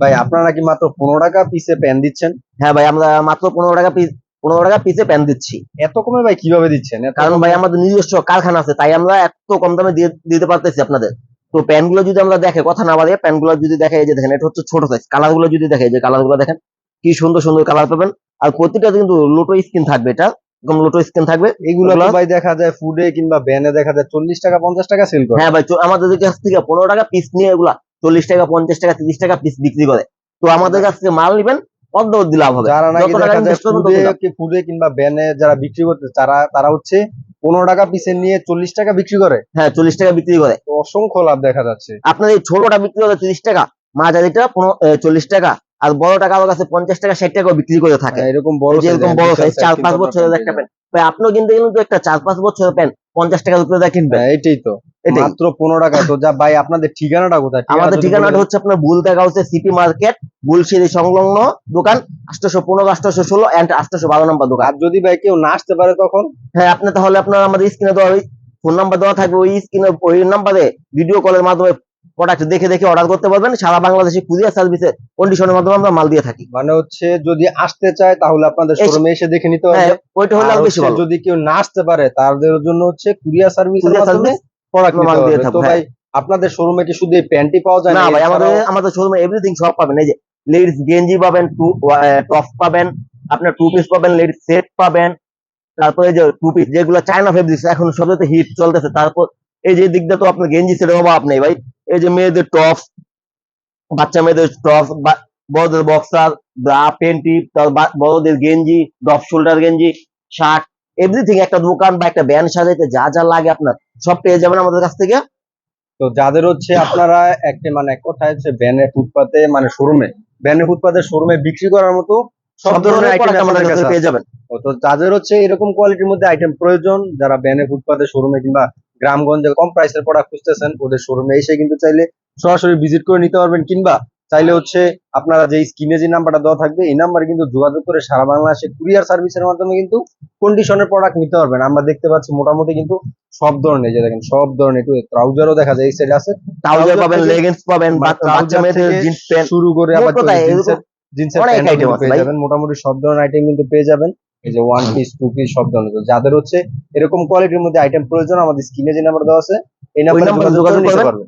ভাই আপনারা কি মাত্র পনেরো টাকা পিসে প্যান দিচ্ছেন? হ্যাঁ ভাই আমরা মাত্র পনেরো টাকা পিস পনেরো টাকা পিসে প্যান দিচ্ছি। এত কমে ভাই কীভাবে দিচ্ছেন? কারণ ভাই আমাদের নিজস্ব কারখানা আছে তাই আমরা এত কম দামে দিয়ে দিতে পারতেছি আপনাদের। তো প্যানগুলো যদি আমরা দেখে কথা না বাদে প্যানগুলো যদি দেখে এই যে দেখেন এটা হচ্ছে ছোট সাইজ কালারগুলো যদি দেখে এই যে কালারগুলো দেখেন কি সুন্দর সুন্দর কালার পাবেন। আর প্রতিটা কিন্তু লোটো স্কিন থাকবে এটা লোটো স্কিন থাকবে। এগুলো তো ভাই দেখা যায় ফুডে কিংবা ব্যানে দেখা যায় চল্লিশ টাকা পঞ্চাশ টাকা সেল করে। হ্যাঁ ভাই আমাদের কাছ থেকে পনেরো টাকা পিস নিয়ে এগুলা চল্লিশ টাকা পঞ্চাশ টাকা তিরিশ টাকা পিস বিক্রি করে। তো আমাদের কাছ থেকে মাল নিবেন অর্ধ অর্ধি লাভ হবে। যারা নাকি দেখা যায় ফুডে কিংবা ব্যানে যারা বিক্রি করতে তারা তারা হচ্ছে পনেরো টাকা পিসে নিয়ে চল্লিশ টাকা বিক্রি করে। হ্যাঁ চল্লিশ টাকা বিক্রি করে। অসংখ্য লাভ দেখা যাচ্ছে। আপনার এই ছোটটা বিক্রি করে তিরিশ টাকা মাঝারিটা চল্লিশ টাকা আর বড়টা কারোর কাছে পঞ্চাশ টাকা ষাট টাকা বিক্রি করে থাকে। হ্যাঁ, এরকম বড় এরকম বড় সাইজ চার পাঁচ বছরের একটা প্যান্ট আপনিও কিনতে একটা চার পাঁচ বছরের প্যান্ট পঞ্চাশ টাকার উপরে কিনবেন। হ্যাঁ, এইটাই তো। এটাই মাত্র পনেরো টাকা তো যা ভাই আপনাদের ঠিকানাটা কোথায়? আমাদের ঠিকানাটা হচ্ছে আপনার বুলতা হাউসে সিটি মার্কেট বুলশিরি সংলগ্ন দোকান আটশোশো পনেরো আটশোশো ষোলো অ্যান্ড আটশোশো বারো নম্বর দোকান। আর যদি ভাই কেউ না আসতে পারে তখন? হ্যাঁ আপনি তাহলে আপনার আমাদের স্ক্রিনে দেওয়া ফোন নাম্বার দেওয়া থাকবে। ওই স্ক্রিনে ওই নাম্বারে ভিডিও কলের মাধ্যমে প্রোডাক্ট দেখে দেখে অর্ডার করতে পারবেন। সারা বাংলাদেশে কুরিয়ার সার্ভিসে কন্ডিশনের মাধ্যমে আমরা মাল দিয়ে থাকি। মানে হচ্ছে যদি আসতে চায় তাহলে আপনাদের শোরুমে এসে দেখে নিতে হ্যাঁ হবে ওইটা হলে বেশি ভালো। যদি কেউ না আসতে পারে তাদের জন্য হচ্ছে কুরিয়ার সার্ভিসের সার্ভিস প্রোডাক্ট দিয়ে থাকব, ভাই আপনাদের শোরুমে কি শুধু এই প্যান্টই পাওয়া যায় না ভাই আমাদের আমাদের শোরুমে এভরিথিং সব পাবেন। এই যে লেডিস গেঞ্জি পাবেন টু টপ পাবেন আপনার টু পিস পাবেন লেডিস সেট পাবেন তারপরে যে টু পিস যেগুলো চায়না ফেব্রিক্স এখন সবচেয়ে হিট চলতেছে তারপর এই যে দিকটা তো আপনার গেঞ্জি সেটের অভাব নেই ভাই। এই যে মেয়েদের টপ বাচ্চা মেয়েদের টপ বড়দের বক্সার ব্রা পেন্টি বড়দের গেঞ্জি ডপ শোল্ডার গেঞ্জি শার্ট এভরিথিং একটা দোকান বা একটা ব্যান্ড সাজাইতে যা যা লাগে আপনার সব পেয়ে যাবেন আমাদের কাছ থেকে। তো যাদের হচ্ছে আপনারা একটা মানে এক কথায় হচ্ছে ব্যানে ফুটপাতে মানে শোরুমে ব্যানে ফুটপাতে শোরুমে বিক্রি করার মতো সব ধরনের আইটেম আমাদের কাছে কাছে পেয়ে যাবেন। তো যাদের হচ্ছে এরকম কোয়ালিটির মধ্যে আইটেম প্রয়োজন যারা ব্যানে ফুটপাতে শোরুমে কিংবা গ্রামগঞ্জে কম প্রাইসের প্রোডাক্ট খুঁজতেছেন ওদের শোরুমে এসে কিন্তু চাইলে সরাসরি ভিজিট করে নিতে পারবেন কিংবা চাইলে হচ্ছে আপনারা যে স্ক্রিনে যে নাম্বারটা দেওয়া থাকবে এই নাম্বারে কিন্তু যোগাযোগ করে সারা বাংলাদেশে কুরিয়ার সার্ভিসের মাধ্যমে কিন্তু কন্ডিশনের প্রোডাক্ট নিতে পারবেন। আমরা দেখতে পাচ্ছি মোটামুটি কিন্তু সব ধরনের যে দেখেন সব ধরনের একটু ট্রাউজারও দেখা যায় এই সাইডে আছে। ট্রাউজার পাবেন লেগিংস পাবেন বা- বাচ্চা মেয়েদের জিন্স প্যান্ট শুরু করে আবার জিন্সের আছে পেয়ে যাবেন। মোটামুটি সব ধরনের আইটেম কিন্তু পেয়ে যাবেন। এই যে ওয়ান পিস টু পিস সব ধরনের যাদের হচ্ছে এরকম কোয়ালিটির মধ্যে আইটেম প্রয়োজন আমাদের স্ক্রিনে যে নাম্বার দেওয়া আছে এই নাম্বারে যোগাযোগ করে যোগাযোগ নিতে করবেন। পারবেন।